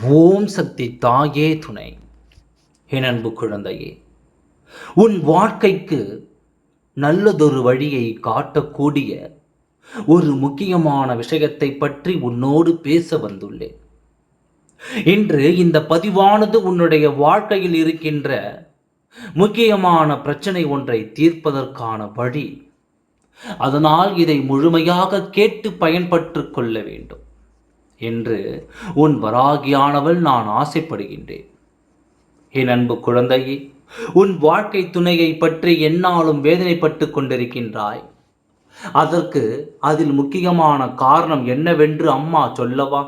ஓம் சக்தி தாயே துணை. என் அன்பு குழந்தையே உன் வாழ்க்கைக்கு நல்லதொரு வழியை காட்டக்கூடிய ஒரு முக்கியமான விஷயத்தை பற்றி உன்னோடு பேச வந்துள்ளேன். இன்று இந்த பதிவானது உன்னுடைய வாழ்க்கையில் இருக்கின்ற முக்கியமான பிரச்சனை ஒன்றை தீர்ப்பதற்கான வழி. அதனால் இதை முழுமையாக கேட்டு பயன்பட்டு கொள்ள வேண்டும். என்று உன் வராகியானவள் நான் ஆசைப்படுகின்றேன். என் அன்பு குழந்தையே உன் வாழ்க்கை துணையை பற்றி என்னாலும் வேதனைப்பட்டு கொண்டிருக்கின்றாய். அதற்கு அதில் முக்கியமான காரணம் என்னவென்று அம்மா சொல்லவா?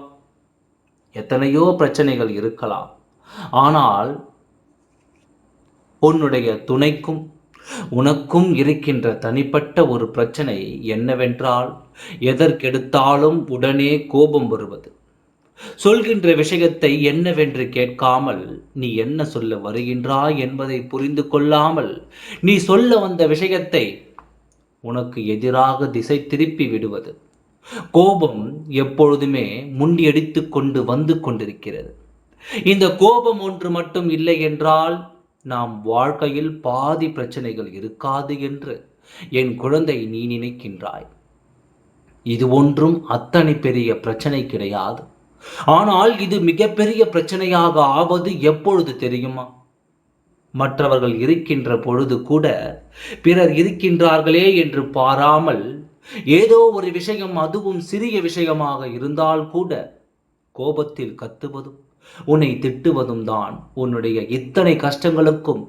எத்தனையோ பிரச்சனைகள் இருக்கலாம். ஆனால் உன்னுடைய துணைக்கும் உனக்கும் இருக்கின்ற தனிப்பட்ட ஒரு பிரச்சனை என்னவென்றால் எதற்கெடுத்தாலும் உடனே கோபம் வருவது. சொல்கின்ற விஷயத்தை என்னவென்று கேட்காமல் நீ என்ன சொல்ல வருகின்றாய் என்பதை புரிந்து கொள்ளாமல் நீ சொல்ல வந்த விஷயத்தை உனக்கு எதிராக திசை திருப்பி விடுவது. கோபம் எப்பொழுதுமே முண்டியடித்து கொண்டு வந்து கொண்டிருக்கிறது. இந்த கோபம் ஒன்று மட்டும் இல்லை என்றால் நாம் வாழ்க்கையில் பாதி பிரச்சனைகள் இருக்காது என்று என் குழந்தை நீ நினைக்கின்றாய். இது ஒன்றும் அத்தனை பெரிய பிரச்சனை கிடையாது. ஆனால் இது மிகப்பெரிய பிரச்சனையாக ஆவது எப்பொழுது தெரியுமா? மற்றவர்கள் இருக்கின்ற பொழுது கூட பிறர் இருக்கின்றார்களே என்று பாராமல் ஏதோ ஒரு விஷயம் அதுவும் சிறிய விஷயமாக இருந்தால் கூட கோபத்தில் கத்துவதும் உன்னை திட்டுவதும் தான் உன்னுடைய இத்தனை கஷ்டங்களுக்கும்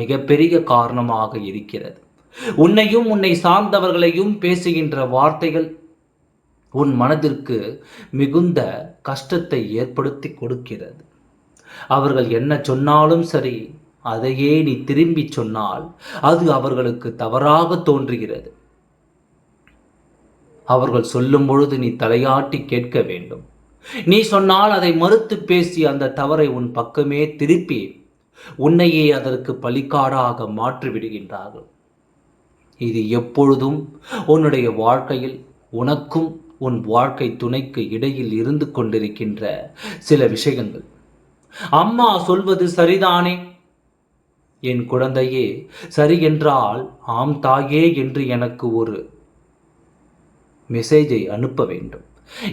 மிகப்பெரிய காரணமாக இருக்கிறது. உன்னையும் உன்னை சார்ந்தவர்களையும் பேசுகின்ற வார்த்தைகள் உன் மனதிற்கு மிகுந்த கஷ்டத்தை ஏற்படுத்தி கொடுக்கிறது. அவர்கள் என்ன சொன்னாலும் சரி அதையே நீ திரும்பி சொன்னால் அது அவர்களுக்கு தவறாக தோன்றுகிறது. அவர்கள் சொல்லும் பொழுது நீ தலையாட்டி கேட்க வேண்டும். நீ சொன்னால் அதை மறுத்து பேசி அந்த தவறை உன் பக்கமே திருப்பி உன்னையே அதற்கு பலிக்காடாக மாற்றிவிடுகின்றார்கள். இது எப்பொழுதும் உன்னுடைய வாழ்க்கையில் உனக்கும் உன் வாழ்க்கை துணைக்கு இடையில் இருந்து கொண்டிருக்கின்ற சில விஷயங்கள். அம்மா சொல்வது சரிதானே? என் குழந்தையே சரி என்றால் ஆம் தாயே என்று எனக்கு ஒரு மெசேஜை அனுப்ப வேண்டும்.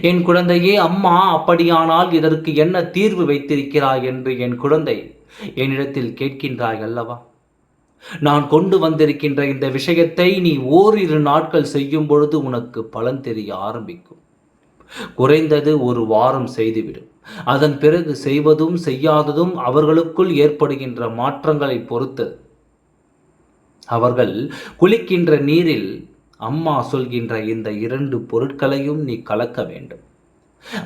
என் குழந்தையே அம்மா அப்படியானால் இதற்கு என்ன தீர்வு வைத்திருக்கிறாய் என்று என் குழந்தை என்னிடத்தில் கேட்கின்றாய் அல்லவா? நான் கொண்டு வந்திருக்கின்ற இந்த விஷயத்தை நீ ஓரிரு நாட்கள் செய்யும் பொழுது உனக்கு பலன் தெரிய ஆரம்பிக்கும். குறைந்தது ஒரு வாரம் செய்துவிடும் அதன் பிறகு செய்வதும் செய்யாததும் அவர்களுக்குள் ஏற்படுகின்ற மாற்றங்களை பொறுத்தது அவர்கள் குளிக்கின்ற நீரில் அம்மா சொல்கின்ற இந்த இரண்டு பொருட்களையும் நீ கலக்க வேண்டும்.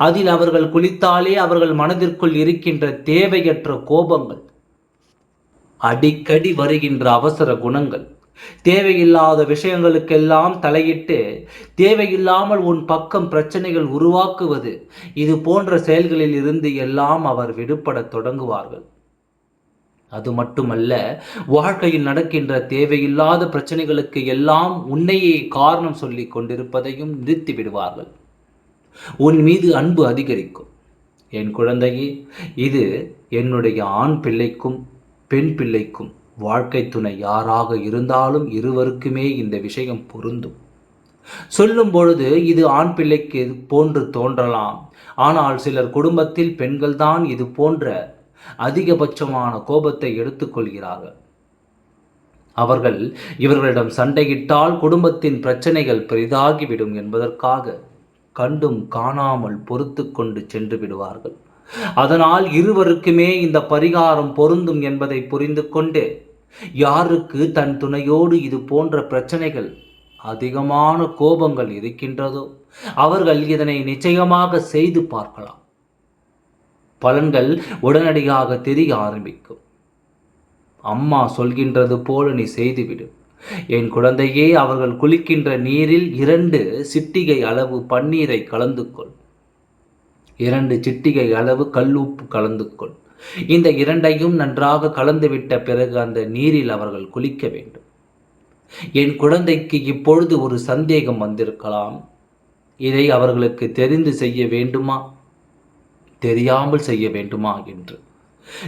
அதில் அவர்கள் குளித்தாலே அவர்கள் மனதிற்குள் இருக்கின்ற தேவையற்ற கோபங்கள் அடிக்கடி வருகின்ற அவசர குணங்கள் தேவையில்லாத விஷயங்களுக்கெல்லாம் தலையிட்டு தேவையில்லாமல் உன் பக்கம் பிரச்சனைகள் உருவாக்குவது இது போன்ற செயல்களில் இருந்து எல்லாம் அவர் விடுபட தொடங்குவார்கள். அது மட்டுமல்ல வாழ்க்கையில் நடக்கின்ற தேவையில்லாத பிரச்சனைகளுக்கு எல்லாம் உன்னையே காரணம் சொல்லி கொண்டிருப்பதையும் நிறுத்தி விடுவார்கள். உன் மீது அன்பு அதிகரிக்கும். என் குழந்தையே இது என்னுடைய ஆண் பிள்ளைக்கும் பெண் பிள்ளைக்கும் வாழ்க்கை துணை யாராக இருந்தாலும் இருவருக்குமே இந்த விஷயம் பொருந்தும். சொல்லும் பொழுது இது ஆண் பிள்ளைக்கு போன்று தோன்றலாம். ஆனால் சிலர் குடும்பத்தில் பெண்கள்தான் இது போன்ற அதிகபட்சமான கோபத்தை எடுத்துக்கொள்கிறார்கள். அவர்கள் இவர்களிடம் சண்டையிட்டால் குடும்பத்தின் பிரச்சனைகள் பெரிதாகிவிடும் என்பதற்காக கண்டும் காணாமல் பொறுத்து கொண்டு சென்று விடுவார்கள். அதனால் இருவருக்குமே இந்த பரிகாரம் பொருந்தும் என்பதை புரிந்து கொண்டு யாருக்கு தன் துணையோடு இது போன்ற பிரச்சனைகள் அதிகமான கோபங்கள் இருக்கின்றதோ அவர்கள் இதனை நிச்சயமாக செய்து பார்க்கலாம். பலன்கள் உடனடியாக தெரிய ஆரம்பிக்கும். அம்மா சொல்கின்றது போல நீ செய்துவிடு. என் குழந்தையே அவர்கள் குளிக்கின்ற நீரில் இரண்டு சிட்டிகை அளவு பன்னீரை கலந்து கொள் இரண்டு சிட்டிகை அளவு கல்லுப்பு கலந்து கொள் இந்த இரண்டையும் நன்றாக கலந்துவிட்ட பிறகு அந்த நீரில் அவர்கள் குளிக்க வேண்டும். என் குழந்தைக்கு இப்பொழுது ஒரு சந்தேகம் வந்திருக்கலாம். இதை அவர்களுக்கு தெரிந்து செய்ய வேண்டுமா? தெரியாமல் செய்ய வேண்டுமா என்று.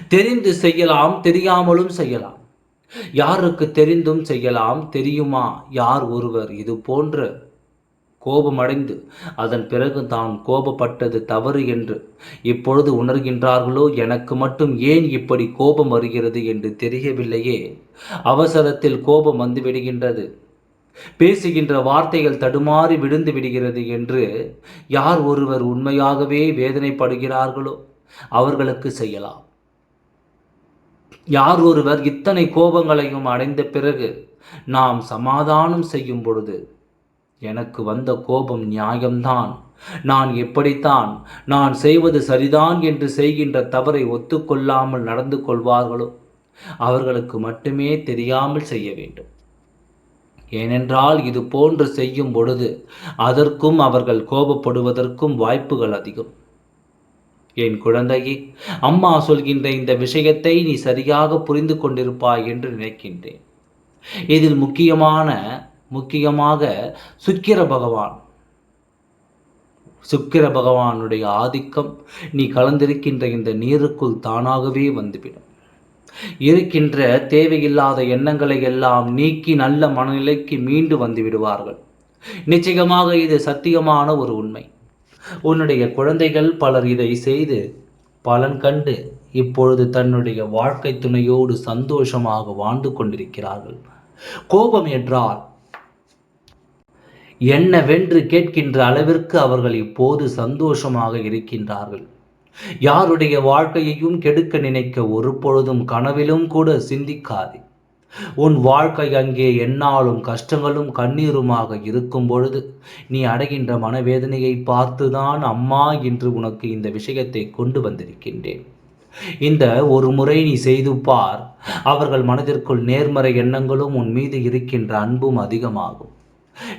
தெரிந்து செய்யலாம் தெரியாமலும் செய்யலாம். யாருக்கு தெரிந்தும் செய்யலாம் தெரியுமா? யார் ஒருவர்? இது போன்ற கோபமடைந்து அதன் பிறகு தான் கோபப்பட்டது தவறு என்று இப்பொழுது உணர்கின்றார்களோ? எனக்கு மட்டும் ஏன் இப்படி கோபம் வருகிறது என்று தெரியவில்லையே. அவசரத்தில் கோபம் வந்துவிடுகின்றது. பேசுகின்ற வார்த்தைகள் தடுமாறி விழுந்து விடுகிறது என்று யார் ஒருவர் உண்மையாகவே வேதனைப்படுகிறார்களோ அவர்களுக்கு செய்யலாம். யார் ஒருவர் இத்தனை கோபங்களையும் அடைந்த பிறகு நாம் சமாதானம் செய்யும் பொழுது எனக்கு வந்த கோபம் நியாயம்தான். நான் எப்படித்தான் நான் செய்வது சரிதான் என்று செய்கின்ற தவறை ஒத்துக்கொள்ளாமல் நடந்து கொள்வார்களோ அவர்களுக்கு மட்டுமே தெரியாமல் செய்ய வேண்டும். ஏனென்றால் இது போன்று செய்யும் பொழுது அதற்கும் அவர்கள் கோபப்படுவதற்கும் வாய்ப்புகள் அதிகம். என் குழந்தையே அம்மா சொல்கின்ற இந்த விஷயத்தை நீ சரியாக புரிந்து கொண்டிருப்பாய் என்று நினைக்கின்றேன். இதில் முக்கியமான முக்கியமாக சுக்கிர பகவான். சுக்கிர பகவானுடைய ஆதிக்கம் நீ கலந்திருக்கின்ற இந்த நீருக்குள் தானாகவே வந்துவிடும். இருக்கின்ற தேவையில்லாத எண்ணங்களை எல்லாம் நீக்கி நல்ல மனநிலைக்கு மீண்டு வந்து விடுவார்கள். நிச்சயமாக இது சத்தியமான ஒரு உண்மை. உன்னுடைய குழந்தைகள் பலர் இதை செய்து பலன் கண்டு இப்பொழுது தன்னுடைய வாழ்க்கை துணையோடு சந்தோஷமாக வாழ்ந்து கொண்டிருக்கிறார்கள். கோபம் என்றால் என்னவென்று கேட்கின்ற அளவிற்கு அவர்கள் இப்போது சந்தோஷமாக இருக்கின்றார்கள். யாருடைய வாழ்க்கையையும் கெடுக்க நினைக்க ஒரு பொழுதும் கனவிலும் கூட சிந்திக்காதே. உன் வாழ்க்கை அங்கே என்னாலும் கஷ்டங்களும் கண்ணீருமாக இருக்கும் பொழுது நீ அடைகின்ற மனவேதனையை பார்த்துதான் அம்மா என்று உனக்கு இந்த விஷயத்தை கொண்டு வந்திருக்கின்றேன். இந்த ஒரு முறை நீ செய்து பார் அவர்கள் மனதிற்குள் நேர்மறை எண்ணங்களும் உன் மீது இருக்கின்ற அன்பும் அதிகமாகும்.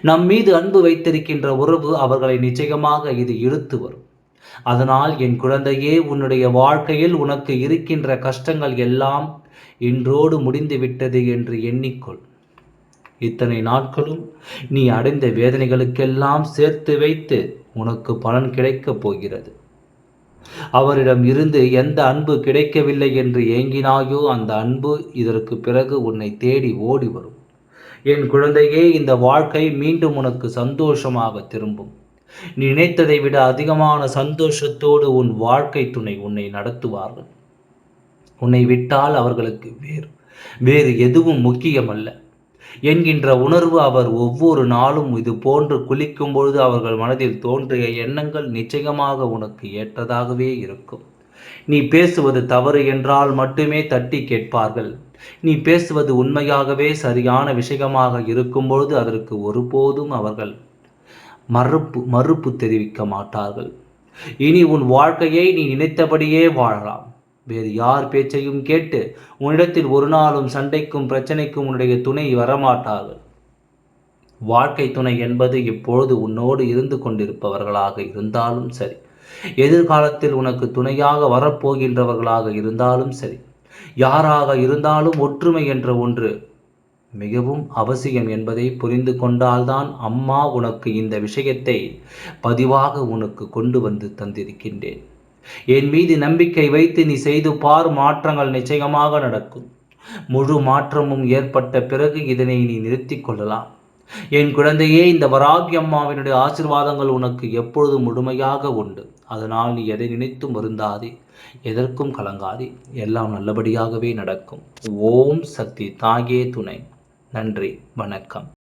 நம் மீது அன்பு வைத்திருக்கின்ற உறவு அவர்களை நிச்சயமாக இது இழுத்து வரும். அதனால் என் குழந்தையே உன்னுடைய வாழ்க்கையில் உனக்கு இருக்கின்ற கஷ்டங்கள் எல்லாம் இன்றோடு முடிந்துவிட்டது என்று எண்ணிக்கொள். இத்தனை நாட்களும் நீ அடைந்த வேதனைகளுக்கெல்லாம் சேர்த்து வைத்து உனக்கு பலன் கிடைக்கப் போகிறது. அவரிடம் இருந்து எந்த அன்பு கிடைக்கவில்லை என்று ஏங்கினாயோ அந்த அன்பு இதற்கு பிறகு உன்னை தேடி ஓடி வரும். என் குழந்தையே இந்த வாழ்க்கை மீண்டும் உனக்கு சந்தோஷமாக திரும்பும். நினைத்ததை விட அதிகமான சந்தோஷத்தோடு உன் வாழ்க்கை துணை உன்னை நடத்துவார்கள். உன்னை விட்டால் அவர்களுக்கு வேறு வேறு எதுவும் முக்கியமல்ல. என்கின்ற உணர்வு அவர் ஒவ்வொரு நாளும் இது போன்று குளிக்கும் பொழுது அவர்கள் மனதில் தோன்றிய எண்ணங்கள் நிச்சயமாக உனக்கு ஏற்றதாகவே இருக்கும். நீ பேசுவது தவறு என்றால் மட்டுமே தட்டி கேட்பார்கள். நீ பேசுவது உண்மையாகவே சரியான விஷயமாக இருக்கும் பொழுது அதற்கு ஒருபோதும் அவர்கள் மறுப்பு மறுப்பு தெரிவிக்க மாட்டார்கள். இனி உன் வாழ்க்கையை நீ நினைத்தபடியே வாழலாம். வேறு யார் பேச்சையும் கேட்டு உன்னிடத்தில் ஒரு நாளும் சண்டைக்கும் பிரச்சனைக்கும் உன்னுடைய துணை வரமாட்டார்கள். வாழ்க்கை துணை என்பது இப்பொழுது உன்னோடு இருந்து கொண்டிருப்பவர்களாக இருந்தாலும் சரி எதிர்காலத்தில் உனக்கு துணையாக வரப்போகின்றவர்களாக இருந்தாலும் சரி யாராக இருந்தாலும் ஒற்றுமை என்ற ஒன்று மிகவும் அவசியம் என்பதை புரிந்து கொண்டால்தான் அம்மா உனக்கு இந்த விஷயத்தை பதிவாக உனக்கு கொண்டு வந்து தந்திருக்கின்றேன். என் மீது நம்பிக்கை வைத்து நீ செய்து பார் மாற்றங்கள் நிச்சயமாக நடக்கும். முழு மாற்றமும் ஏற்பட்ட பிறகு இதனை நீ நிறுத்திக் கொள்ளலாம். என் குழந்தையே இந்த வராகி அம்மாவினுடைய ஆசிர்வாதங்கள் உனக்கு எப்பொழுதும் முழுமையாக உண்டு. அதனால் நீ எதை நினைத்தும் வருந்தாதே எதற்கும் கலங்காதே. எல்லாம் நல்லபடியாகவே நடக்கும். ஓம் சக்தி தாயே துணை. நன்றி வணக்கம்.